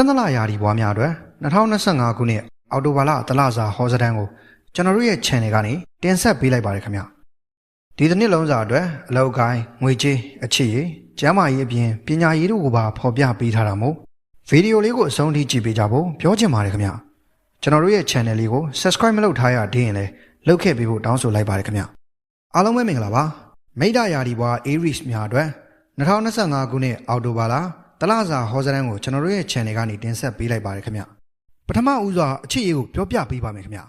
တနလာရာဒီဘွားများအတွက်2025ခုနှစ်အောက်တိုဘာလတလစာဟောစတန်းကိုကျွန်တော်တို့ရဲ့ channel ကနေတင်ဆက်ပေးလိုက်ပါတယ်ခင်ဗျဒီတစ်နှစ်လုံးစာအတွက်အလောက်ကိုင်းငွေကြေးအချစ်ရည်ကျမ်းမာရေးအပြင်ပညာရေးတို့ကိုပါဖော်ပြပေးထားတာမို့ဗီဒီယိုလေးကိုအဆုံးထိကြည့်ပေးကြဖို့ပြောချင်ပါတယ်ခင်ဗျကျွန်တော်တို့ရဲ့ channel လေးကို subscribe မလုပ်ထားရသေးရင်လည်းလုပ်ခဲ့ပေးဖို့တောင်းဆိုလိုက်ပါတယ်ခင်ဗျအားလုံးပဲမင်္ဂလာပါမိဒ္ဒယာဒီဘွား Aries များအတွက်2025ခုနှစ်အောက်တိုဘာလ တလစာဟောစတန်းကိုကျွန်တော်တို့ရဲ့ channel ကနေတင်ဆက်ပေးလိုက်ပါတယ်ခင်ဗျပထမဦးစွာအချစ်ရေးကိုပြောပြပေးပါမယ်ခင်ဗျ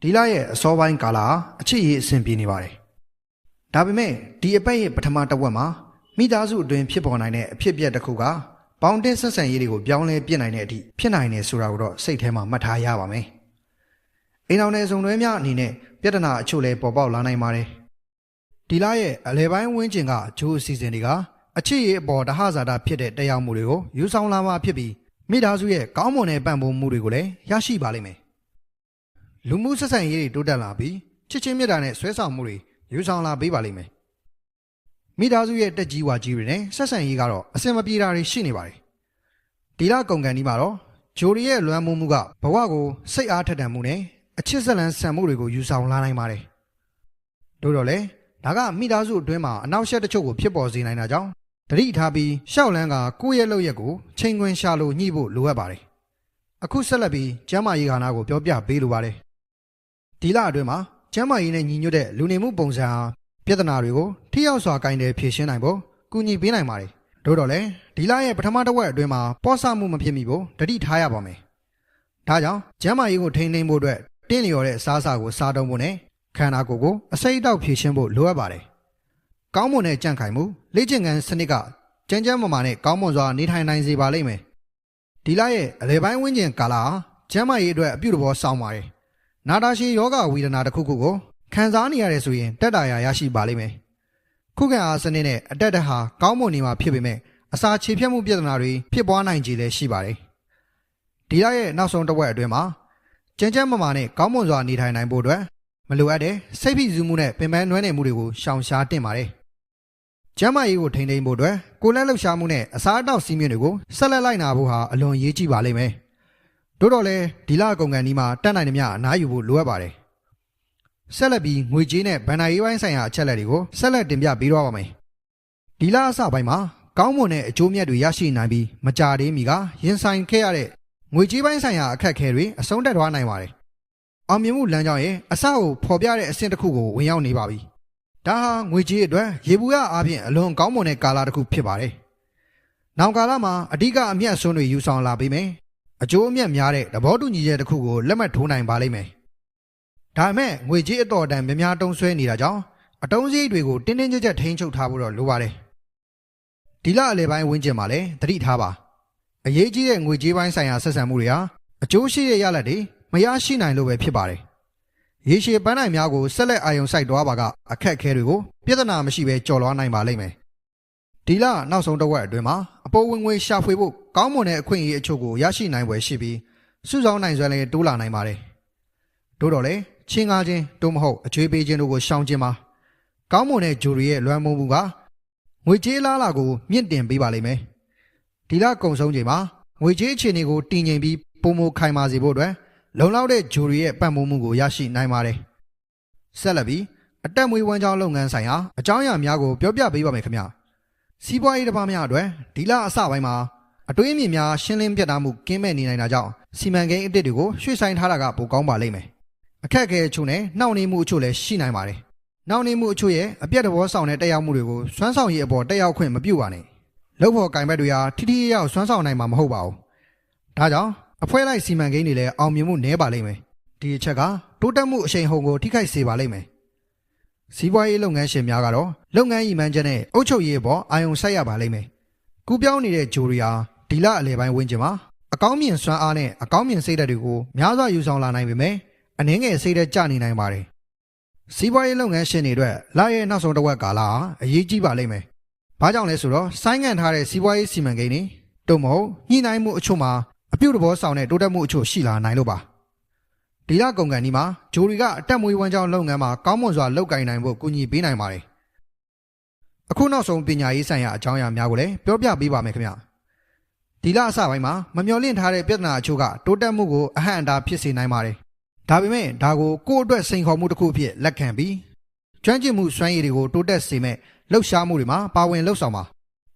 ဒီလရဲ့အစောပိုင်းကာလဟာအချစ်ရေးအဆင်ပြေနေပါတယ်ဒါပေမဲ့ဒီအပတ်ရဲ့ပထမတစ်ဝက်မှာမိသားစုအတွင်းဖြစ်ပေါ်နိုင်တဲ့အဖြစ်အပျက်တစ်ခုကပေါင်းတင်ဆက်ဆံရေးတွေကိုပြောင်းလဲပြစ်နိုင်တဲ့အထိဖြစ်နိုင်တယ်ဆိုတာကိုတော့စိတ်ထဲမှာမှတ်ထားရပါမယ်အိမ်အောင်နယ်စုံတွဲများအနေနဲ့ပြဿနာအချို့လည်းပေါ်ပေါက်လာနိုင်ပါတယ်ဒီလရဲ့အလဲပိုင်းဝင်းကျင်ကဂျိုးအစီအစဉ်တွေက အချစ်ရေးအပေါ်တဟဇာတာဖြစ်တဲ့တရားမှုတွေကိုယူဆောင်လာမှဖြစ်ပြီးမိသားစုရဲ့ကောင်းမွန်တဲ့ပံ့ပိုးမှုတွေကိုလည်းရရှိပါလိမ့်မယ်လူမှုဆက်ဆံရေးတွေတိုးတက်လာပြီးချစ်ချင်းမြတ်တာနဲ့ဆွဲဆောင်မှုတွေယူဆောင်လာပေးပါလိမ့်မယ်မိသားစုရဲ့တက်ကြီးဝါကြီးတွေနဲ့ဆက်ဆံရေးကတော့အဆင်မပြေတာတွေရှိနေပါတယ်ဒီလကုန်ကန်ဒီမှာတော့ဂျိုရီရဲ့လွမ်းမိုးမှုကဘဝကိုစိတ်အားထက်သန်မှုနဲ့အချစ်ဆက်လန်းဆန်မှုတွေကိုယူဆောင်လာနိုင်ပါတယ်တို့တော့လေဒါကမိသားစုအတွင်းမှာအနောက်ရှက်တချို့ကိုဖြစ်ပေါ်စေနိုင်တာကြောင့် တတိထားပြီးရှောက်လန်းကကိုယ့်ရဲ့လုပ်ရက်ကိုချိန်ခွင်ရှာလို့ညှိဖို့လိုအပ်ပါတယ်အခုဆက်လက်ပြီးကျမ်းမာရေးဌာနကိုပြောပြပေးလိုပါတယ်ဒီလအတွင်းမှာကျမ်းမာရေးနဲ့ညီညွတ်တဲ့လူနေမှုပုံစံဟာပြဿနာတွေကိုထိရောက်စွာကင်တယ်ဖြေရှင်းနိုင်ဖို့ကူညီပေးနိုင်ပါတယ်တို့တော့လေဒီလရဲ့ပထမတစ်ဝက်အတွင်းမှာပေါ့ဆမှုမဖြစ်မိဖို့တတိထားရပါမယ်ဒါကြောင့်ကျမ်းမာရေးကိုထိန်းသိမ်းဖို့အတွက်တင်းလျော်တဲ့အစားအစာကိုစားသုံးဖို့နဲ့ခန္ဓာကိုယ်ကိုအစိတ်အတောက်ဖြည့်ရှင်းဖို့လိုအပ်ပါတယ်။ ကောင်းမွန်တဲ့ကြံ့ခိုင်မှုလေ့ကျင့်ခန်းစနစ်ကကြမ်းကြမ်းမာမာနဲ့ကောင်းမွန်စွာနေထိုင်နိုင်စေပါလိမ့်မယ်။ဒီလရဲ့အလေပိုင်းဝန်းကျင်ကာလဟာကျန်းမာရေးအတွက်အပြုသဘောဆောင်ပါတယ်။နာတာရှည်ယောဂဝေဒနာတစ်ခုခုကိုခံစားနေရတယ်ဆိုရင်တက်တာရရရှိပါလိမ့်မယ်။ခုခံအားစနစ်နဲ့အတက်တက်ဟာကောင်းမွန်နေမှာဖြစ်ပေမဲ့အစာခြေဖြတ်မှုပြဿနာတွေဖြစ်ပွားနိုင်ကြလည်းရှိပါတယ်။ဒီလရဲ့နောက်ဆုံးတစ်ဝက်အတွင်းမှာကြမ်းကြမ်းမာမာနဲ့ကောင်းမွန်စွာနေထိုင်နိုင်ဖို့အတွက်မလိုအပ်တဲ့စိတ်ဖိစီးမှုနဲ့ပင်ပန်းနွမ်းနယ်မှုတွေကိုရှောင်ရှားတင်ပါတယ်။ ကျမ်းမာရေးကိုထိန်းသိမ်းဖို့အတွက်ကိုယ်လက်လှုပ်ရှားမှုနဲ့အစားအသောက်စီးမြင့်တွေကိုဆက်လက်လိုက်နာဖို့ဟာအလွန်ရေးကြီးပါလိမ့်မယ်။တို့တော့လေဒီလကုန်ကန်ဒီမှာတက်နိုင်သမျှအနားယူဖို့လိုအပ်ပါတယ်။ဆက်လက်ပြီးငွေကြေးနဲ့ဗန်နာရေးပိုင်းဆိုင်ရာအချက်အလက်တွေကိုဆက်လက်တင်ပြပေးတော့ပါမယ်။ဒီလအစပိုင်းမှာကောင်းမွန်တဲ့အကျိုးမြတ်တွေရရှိနိုင်ပြီးမကြသေးမီကရင်ဆိုင်ခဲ့ရတဲ့ငွေကြေးပိုင်းဆိုင်ရာအခက်အခဲတွေအဆုံးသတ်သွားနိုင်ပါတယ်။အောင်မြင်မှုလမ်းကြောင်းရဲ့အစကိုဖော်ပြတဲ့အဆင့်တစ်ခုကိုဝင်ရောက်နေပါပြီ။ ဒါဟာငွေကြေးအတွက်ရေဘူးရအားဖြင့်အလွန်ကောင်းမွန်တဲ့ကာလတစ်ခုဖြစ်ပါတယ်။နောက်ကာလမှာအဓိကအမျက်စွန်းတွေယူဆောင်လာပြီးမယ်။အကျိုးအမြတ်များတဲ့သဘောတူညီချက်တစ်ခုကိုလက်မှတ်ထိုးနိုင်ပါလိမ့်မယ်။ဒါပေမဲ့ငွေကြေးအတော်တန်များများတုံးဆွဲနေတာကြောင့်အတုံးစရိတ်တွေကိုတင်းတင်းကြပ်ကြပ်ထိန်းချုပ်ထားဖို့တော့လိုပါတယ်။ဒီလအလယ်ပိုင်းဝန်းကျင်မှာလည်းသတိထားပါ။အရေးကြီးတဲ့ငွေကြေးပိုင်းဆိုင်ရာဆက်ဆံမှုတွေဟာအကျိုးရှိတဲ့ရလဒ်တွေမရရှိနိုင်လို့ပဲဖြစ်ပါတယ်။ ရေရှည်ပန်းနိုင်များကိုဆက်လက်အာရုံစိုက်သွားပါကအခက်အခဲတွေကိုပြဿနာမရှိဘဲကျော်လွှားနိုင်ပါလိမ့်မယ်။ဒီလနောက်ဆုံးတစ်ဝက်အတွင်းမှာအပေါ်ဝင်ငွေရှာဖွေဖို့ကောင်းမွန်တဲ့အခွင့်အရေးအချို့ကိုရရှိနိုင်ွယ်ရှိပြီးစုဆောင်းနိုင်စွမ်းလည်းတိုးလာနိုင်ပါတယ်။တို့တော့လေချင်းကားချင်းတို့မဟုတ်အကျွေးပေးခြင်းတို့ကိုရှောင်ခြင်းပါ။ကောင်းမွန်တဲ့ဂျူရီရဲ့လွမ်းမိုးမှုကငွေကြေးလားလာကိုမြင့်တင်ပေးပါလိမ့်မယ်။ဒီလကုံဆုံးချိန်မှာငွေကြေးအခြေအနေကိုတည်ငြိမ်ပြီးပုံမခိုင်မာစေဖို့အတွက် လုံလောက်တဲ့ဂျိုရီရဲ့ပံ့ပိုးမှုကိုရရှိနိုင်ပါတယ်။ဆက်လက်ပြီးအတက်မွေးဝမ်းကြောင်းလုပ်ငန်းဆိုင်ရာအကြောင်းအရာများကိုပြောပြပေးပါမယ်ခင်ဗျ။စီးပွားရေးတစ်ပါးများအတွက်ဒီလအစပိုင်းမှာအတွေးအမြင်များရှင်းလင်းပြတ်သားမှုကင်းမဲ့နေနိုင်တာကြောင့်စီမံကိန်းအသစ်တွေကိုရွှေ့ဆိုင်ထားတာကပိုကောင်းပါလိမ့်မယ်။အခက်အခဲအချို့နဲ့နှောင့်နှေးမှုအချို့လည်းရှိနိုင်ပါတယ်။နှောင့်နှေးမှုအချို့ရဲ့အပြတ်သဘောဆောင်တဲ့တက်ရောက်မှုတွေကိုစွမ်းဆောင်ရည်အပေါ်တက်ရောက်ခွင့်မပြုပါနဲ့။လုပ်ဖို့ကင်ဘက်တွေဟာထိထိရောက်စွမ်းဆောင်နိုင်မှာမဟုတ်ပါဘူး။ဒါကြောင့် အဖွဲ့လိုက်စီမံကိန်းတွေလည်းအောင်မြင်မှုနည်းပါလိမ့်မယ်ဒီအချက်ကတိုးတက်မှုအရှိန်ဟုန်ကိုထိခိုက်စေပါလိမ့်မယ်စီးပွားရေးလုပ်ငန်းရှင်များကတော့လုပ်ငန်းရည်မှန်းချက်နဲ့အုပ်ချုပ်ရေးပေါ်အာရုံစိုက်ရပါလိမ့်မယ်ကူးပြောင်းနေတဲ့ဂျိုရီယာဒီလအလယ်ပိုင်းဝန်းကျင်မှာအကောင်းမြင်စွမ်းအားနဲ့အကောင်းမြင်စိတ်ဓာတ်တွေကိုများစွာယူဆောင်လာနိုင်ပေမဲ့အနည်းငယ်စိတ်ဓာတ်ကျနေနိုင်ပါတယ်စီးပွားရေးလုပ်ငန်းရှင်တွေအတွက်လရဲ့နောက်ဆုံးတစ်ဝက်ကာလဟာအရေးကြီးပါလိမ့်မယ်ဘာကြောင့်လဲဆိုတော့ဆိုင်းငံ့ထားတဲ့စီးပွားရေးစီမံကိန်းတွေတို့မဟုတ်ညှိနှိုင်းမှုအချို့မှာအ ပြုတ်တဘောဆောင်တဲ့တိုးတက်မှုအချို့ရှိလာနိုင်လို့ပါဒီလကုန်ကန်ဒီမှာဂျိုရီကအတက်မွေးဝမ်းကြောင်းလုပ်ငန်းမှာကောင်းမွန်စွာလုပ်ကိုင်နိုင်ဖို့ကူညီပေးနိုင်ပါတယ်အခုနောက်ဆုံးပညာရေးဆိုင်ရာအကြောင်းအရာများကိုလည်းပြောပြပေးပါမယ်ခင်ဗျဒီဒီလအစပိုင်းမှာမမျှော်လင့်ထားတဲ့ပြဿနာအချို့ကတိုးတက်မှုကိုအဟန့်အတားဖြစ်စေနိုင်ပါတယ်ဒါပေမဲ့ဒါကိုကိုယ့်အတွက်စိန်ခေါ်မှုတစ်ခုအဖြစ်လက်ခံပြီးကျွမ်းကျင်မှုစွမ်းရည်တွေကိုတိုးတက်စေမဲ့လှုပ်ရှားမှုတွေမှာပါဝင်လှုပ်ဆောင်ပါ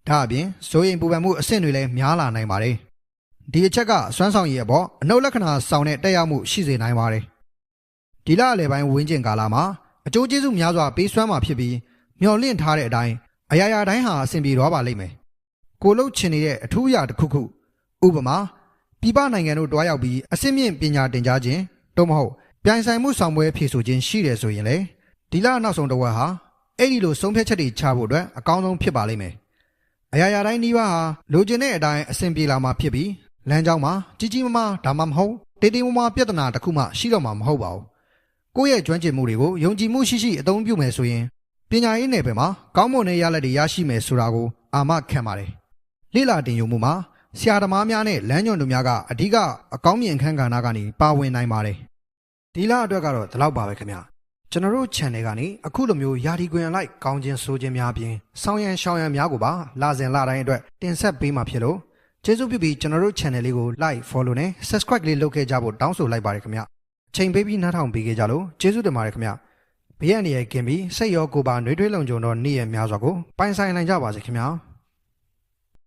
ဒါအပြင်စိုးရိမ်ပူပန်မှုအဆင့်တွေလည်းများလာနိုင်ပါတယ် ဒီအချက်ကစွမ်းဆောင်ရည်အပေါ်အနုတ်လက္ခဏာဆောင်တဲ့တက်ရောက်မှုရှိစေနိုင်ပါတယ်ဒီလအလယ်ပိုင်းဝင်းကျင်ကာလမှာအကျိုးကျေးဇူးများစွာပေးစွမ်းမှာဖြစ်ပြီးမျှော်လင့်ထားတဲ့အတိုင်းအရာရာတိုင်းဟာအဆင်ပြေတော့ပါလိမ့်မယ်ကိုလှုပ်ချင်နေတဲ့အထူးအရာတစ်ခုခုဥပမာပြည်ပနိုင်ငံတို့တွားရောက်ပြီးအစစ်မြင့်ပညာတင်ကြားခြင်းတော့မဟုတ်ပြိုင်ဆိုင်မှုဆောင်ပွဲဖြည့်ဆို့ခြင်းရှိတယ်ဆိုရင်လေဒီလနောက်ဆုံးတစ်ဝက်ဟာအဲ့ဒီလိုဆုံးဖြတ်ချက်တွေချဖို့အတွက်အကောင်းဆုံးဖြစ်ပါလိမ့်မယ်။အရာရာတိုင်းနှီးပါးဟာလိုချင်တဲ့အတိုင်းအဆင်ပြေလာမှာဖြစ်ပြီး လမ်းကြောင်းမှာကြီးကြီးမားမားဒါမှမဟုတ်တေးတေးမွားမွားပြဿနာတစ်ခုမှရှိတော့မှာမဟုတ်ပါဘူး။ကိုယ့်ရဲ့ကျွမ်းကျင်မှုတွေကိုယုံကြည်မှုရှိရှိအသုံးပြုမယ်ဆိုရင်ပညာရေးနယ်ပယ်မှာကောင်းမွန်တဲ့ရလဒ်တွေရရှိမယ်ဆိုတာကိုအာမခံပါတယ်။လိလာတင်ယူမှုမှာဆရာသမားများနဲ့လမ်းညွှန်သူများကအဓိကအကောင်းမြင်အခန်းကဏ္ဍကနေပါဝင်နိုင်ပါတယ်။ဒီလအတွက်ကတော့ဒီလောက်ပါပဲခင်ဗျ။ကျွန်တော်တို့ channel ကနေအခုလိုမျိုးယာဒီကွင်အလိုက်ကောင်းခြင်းဆိုခြင်းများအပြင်ဆောင်းရံရှောင်းရံများကိုပါလာစဉ်လာတိုင်းအတွက်တင်ဆက်ပေးမှာဖြစ်လို့ ကျေးဇူးပြုပြီးကျွန်တော်တို့ channel လေးကို like follow နဲ့ subscribe လေးလုပ်ခဲ့ကြဖို့တောင်းဆိုလိုက်ပါတယ်ခင်ဗျအချိန်ပေးပြီးနားထောင်ပေးခဲ့ကြလို့ကျေးဇူးတင်ပါတယ်ခင်ဗျဘေးရန်နေရကင်ပြီးစိတ်ရောကိုယ်ပါနှွေးထွေးလုံခြုံတော့နေ့ရက်များစွာကိုပိုင်ဆိုင်နိုင်ကြပါစေခင်ဗျာ